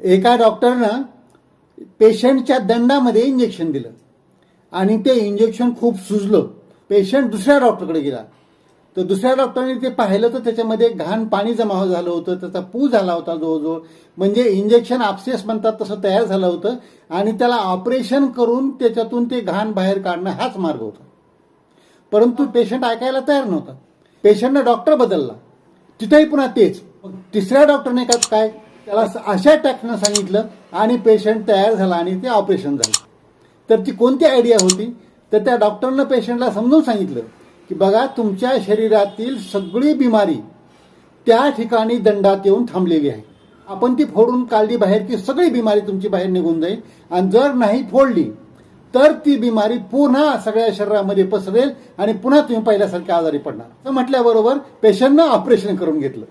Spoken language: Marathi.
एका डॉक्टरनं पेशंटच्या दंडामध्ये इंजेक्शन दिलं. आणि ते इंजेक्शन खूप सुजलं. पेशंट दुसऱ्या डॉक्टरकडे गेला. तर दुसऱ्या डॉक्टरने ते पाहिलं तर त्याच्यामध्ये घाण पाणी जमा झालं होतं त्याचा पू झाला होता जवळजवळ. म्हणजे इंजेक्शन आपसेस म्हणतात तसं तयार झालं होतं. आणि त्याला ऑपरेशन करून त्याच्यातून ते घाण बाहेर काढणं हाच मार्ग होता. परंतु पेशंट ऐकायला तयार नव्हता. पेशंटनं डॉक्टर बदलला. तिथेही पुन्हा तेच. मग तिसऱ्या डॉक्टरने का काय? त्याला अशा टॅक्टनं सांगितलं आणि पेशंट तयार झाला आणि ते ऑपरेशन झालं. तर ती कोणती आयडिया होती? तर त्या डॉक्टरनं पेशंटला समजून सांगितलं की बघा तुमच्या शरीरातील सगळी बिमारी त्या ठिकाणी दंडात येऊन थांबलेली आहे. आपण ती फोडून काढली बाहेर की सगळी बिमारी तुमची बाहेर निघून जाईल. आणि जर नाही फोडली तर ती बिमारी पुन्हा सगळ्या शरीरामध्ये पसरेल आणि पुन्हा तुम्ही पहिल्यासारख्या आजारी पडणार. असं म्हटल्याबरोबर पेशंटनं ऑपरेशन करून घेतलं.